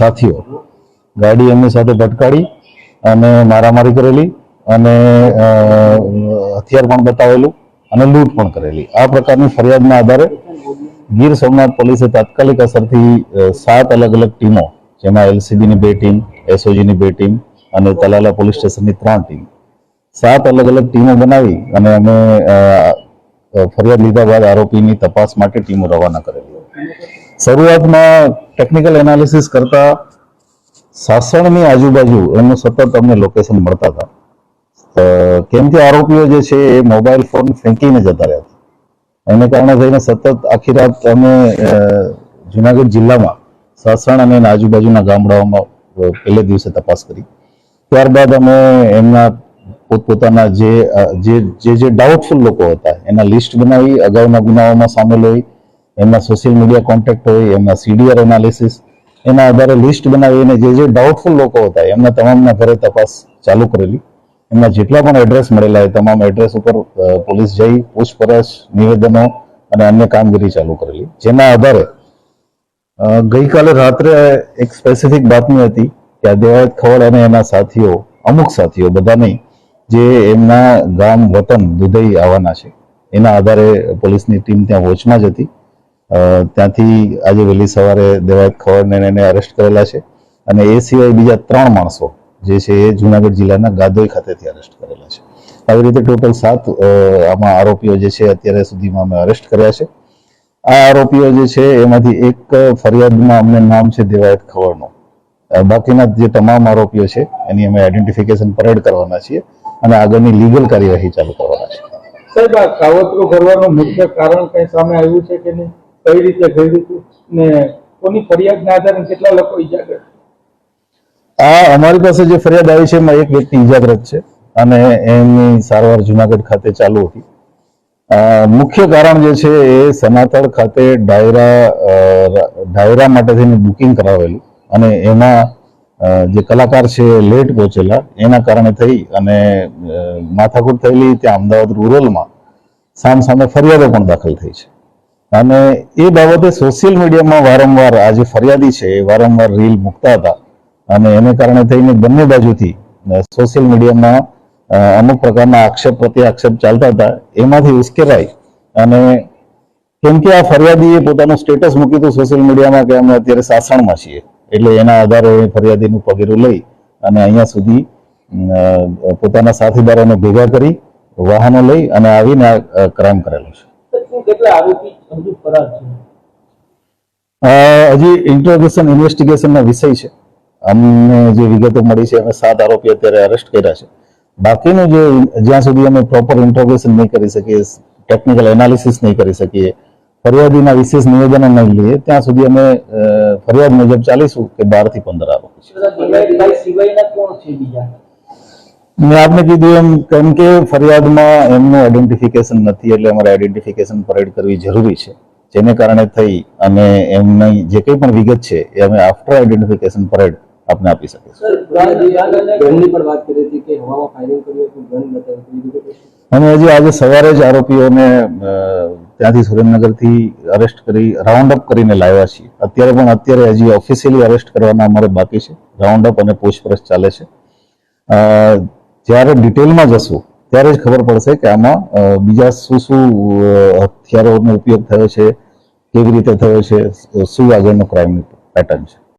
સાથીઓ, ગાડી એમની સાથે ભટકાડી અને મારામારી કરેલી અને હથિયાર પણ બતાવેલું અને લૂંટ પણ કરેલી. આ પ્રકારની ફરિયાદના આધારે ગીર સોમનાથ પોલીસે તાત્કાલિક અસરથી સાત અલગ અલગ ટીમો, જેમાં એલસીબીની બે ટીમ, એસઓજીની બે ટીમ અને તલાલા પોલીસ સ્ટેશનની ત્રણ ટીમ, સાત અલગ અલગ ટીમો બનાવી અને અમે ફરિયાદ લીધા બાદ આરોપીની તપાસ માટે ટીમો રવાના કરેલી. શરૂઆતમાં ટેકનિકલ એનાલિસિસ કરતા સાસણની આજુબાજુ એમનું સતત અમને લોકેશન મળતા હતા. કેમ કે આરોપીઓ જે છે એ મોબાઈલ ફોન ફેંકીને જતા રહ્યા હતા. એને કારણે થઈને સતત આખી રાત અમે જુનાગઢ જિલ્લામાં સાસણ અને એના આજુબાજુના ગામડાઓમાં પહેલે દિવસે તપાસ કરી. ત્યારબાદ અમે એમના પોતપોતાના જે જે જે ડાઉટફુલ લોકો હતા, એના લિસ્ટ બનાવી, અગાઉના ગુનાઓમાં સામેલ હોય એમના સોશિયલ મીડિયા કોન્ટેક્ટ હોય એમના સીડીઆર એનાલિસિસ એના આધારે લિસ્ટ બનાવીને જે જે ડાઉટફુલ લોકો હતા, એમના તમામના ઘરે તપાસ ચાલુ કરેલી. એમના જેટલા પણ એડ્રેસ મળેલા એ તમામ એડ્રેસ ઉપર પોલીસ જઈ, પૂછપરછ, નિવેદનો અને અન્ય કામગીરી ચાલુ કરેલી. જેના આધારે ગઈકાલે રાત્રે એક સ્પેસિફિક બાતમી હતી કે આ દેવાયત ખવડ અને એના સાથીઓ, અમુક સાથીઓ બધા નહીં જે એમના ગામ વતન દુધઈ આવવાના છે. એના આધારે પોલીસની ટીમ ત્યાં વોચમાં જ હતી. ત્યાંથી આજે વહેલી સવારે દેવાયત ખવડને એને અરેસ્ટ કરેલા છે અને એ સિવાય બીજા ત્રણ માણસો જે છે એ જુનાગઢ જિલ્લાના ગાદોઈ ખાતેથી અરેસ્ટ કરેલા છે. આવી રીતે ટોટલ સાત આમાં આરોપીઓ જે છે અત્યારે સુધીમાં અમે અરેસ્ટ કર્યા છે. આ આરોપીઓ જે છે એમાંથી એક ફરિયાદમાં અમને નામ છે દેવાયત ખવડનું. બાકીના જે તમામ આરોપીઓ છે એની અમે આઈડેન્ટિફિકેશન પરેડ કરવાના છીએ અને આગળની લીગલ કાર્યવાહી ચાલુ કરવાના છે સાહેબ, આ કાવતરું કરવાનું મુખ્ય કારણ કઈ સામે આવ્યું છે કે નહીં? કઈ રીતે કર્યું હતું ને કોની ફરિયાદના આધારે કેટલા લોકો ઈજાગ્રસ્ત આ અમારી પાસે જે ફરિયાદ આવી છે એમાં એક વ્યક્તિ ઈજાગ્રસ્ત છે અને એમની સારવાર જુનાગઢ ખાતે ચાલુ હતી. મુખ્ય કારણ જે છે એ સનાતળ ખાતે ડાયરા ડાયરા માટે થઈને બુકિંગ કરાવેલું અને એમાં જે કલાકાર છે લેટ પહોંચેલા. એના કારણે થઈ અને માથાકૂટ થયેલી ત્યાં અમદાવાદ રૂરલમાં સામ સામે ફરિયાદો પણ દાખલ થઈ છે. અને એ બાબતે સોશિયલ મીડિયામાં વારંવાર આજે ફરિયાદી છે, એ વારંવાર રીલ મૂકતા હતા. અને એને કારણે થઈને બંને બાજુથી સોશિયલ મીડિયામાં અમુક પ્રકારના આક્ષેપ પ્રત્યે આક્ષેપ ચાલતા હતા, એમાંથી ઉશ્કેરાઈ. અને કેમ કે આ ફરિયાદીએ પોતાનું સ્ટેટસ મૂક્યું હતું સોશિયલ મીડિયામાં કે અમે અત્યારે સાસણમાં છીએ. એટલે એના આધારે ફરિયાદીનું પગેરું લઈ અને અહીંયા સુધી પોતાના સાથીદારોને ભેગા કરી, વાહનો લઈ અને આવીને આ ક્રાઇમ કરેલો છે. હજુ ફરાર છે. હજી ઇન્ટ્રોગેશન ઇન્વેસ્ટિગેશનનો વિષય છે. અમને જે વિગતો મળી છે અમે સાત આરોપી અત્યારે અરેસ્ટ કર્યા છે. બાકીનું જે જ્યાં સુધી અમે પ્રોપર ઇન્ટ્રોગેશન નહીં કરી શકીએ ટેકનિકલ એનાલિસિસ નહીં કરી શકીએ ફરિયાદીના વિશેષ નિવેદનો નહીં લઈએ ત્યાં સુધી અમે ફરિયાદ મુજબ ચાલીશું કે બારથી પંદર આરોપી છે. સિવાયના કોણ છે બીજા? મેં આપને કીધું એમ કેમ કે ફરિયાદમાં એમનું આઈડેન્ટિફિકેશન નથી એટલે અમારે આઈડેન્ટિફિકેશન પરેડ કરવી જરૂરી છે. જેને કારણે થઈ અને એમની જે કંઈ પણ વિગત છે એ અમે આફ્ટર આઈડેન્ટિફિકેશન પરેડ આપને આપી શકીશું? અને હજી આજે સવારે જ આરોપીઓને ત્યાંથી સુરેન્દ્રનગરથી અરેસ્ટ કરી રાઉન્ડ અપ કરીને લાવ્યા છીએ. અત્યારે પણ અત્યારે હજી ઓફિશિયલી અરેસ્ટ કરવાના અમારે બાકી છે. રાઉન્ડ અપ અને પૂછપરછ ચાલે છે. જ્યારે ડિટેલમાં જશું, ત્યારે જ ખબર પડશે કે આમાં બીજા શું શું હથિયારોનો ઉપયોગ થયો છે, કેવી રીતે થયો છે, શું આગળનો ક્રાઇમ પેટર્ન છે.